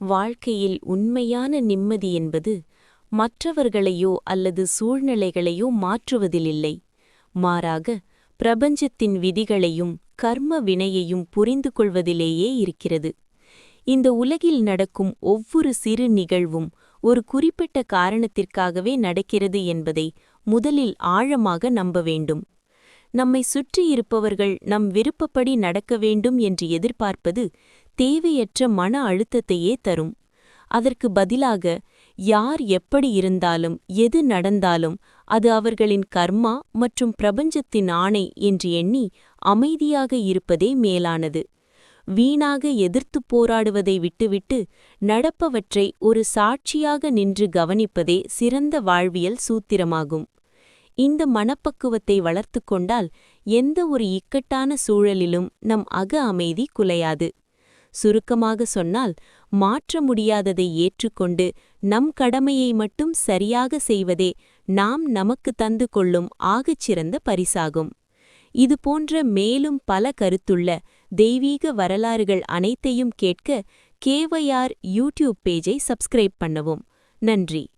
வாழ்க்கையில் உண்மையான நிம்மதி என்பது மற்றவர்களையோ அல்லது சூழ்நிலைகளையோ மாற்றுவதிலில்லை. மாறாக பிரபஞ்சத்தின் விதிகளையும் கர்ம வினையையும் புரிந்து கொள்வதிலேயே இருக்கிறது. இந்த உலகில் நடக்கும் ஒவ்வொரு சிறு நிகழ்வும் ஒரு குறிப்பிட்ட காரணத்திற்காகவே நடக்கிறது என்பதை முதலில் ஆழமாக நம்ப வேண்டும். நம்மை சுற்றியிருப்பவர்கள் நம் விருப்பப்படி நடக்க வேண்டும் என்று எதிர்பார்ப்பது தேவையற்ற மன அழுத்தத்தையே தரும். அதற்கு பதிலாக யார் எப்படி இருந்தாலும் எது நடந்தாலும் அது அவர்களின் கர்மா மற்றும் பிரபஞ்சத்தின் ஆணை என்று எண்ணி அமைதியாக இருப்பதே மேலானது. வீணாக எதிர்த்துப் போராடுவதை விட்டுவிட்டு நடப்பவற்றை ஒரு சாட்சியாக நின்று கவனிப்பதே சிறந்த வாழ்வியல் சூத்திரமாகும். இந்த மனப்பக்குவத்தை வளர்த்து கொண்டால் எந்த ஒரு இக்கட்டான சூழலிலும் நம் அக அமைதி குலையாது. சுருக்கமாக சொன்னால் மாற்ற முடியாததை ஏற்றுக்கொண்டு நம் கடமையை மட்டும் சரியாக செய்வதே நாம் நமக்கு தந்து கொள்ளும் ஆகச்சிறந்த பரிசாகும். இது போன்ற மேலும் பல கருத்துள்ள தெய்வீக வரலாறுகள் அனைத்தையும் கேட்க கேவையார் யூடியூப் பேஜை சப்ஸ்கிரைப் பண்ணவும். நன்றி.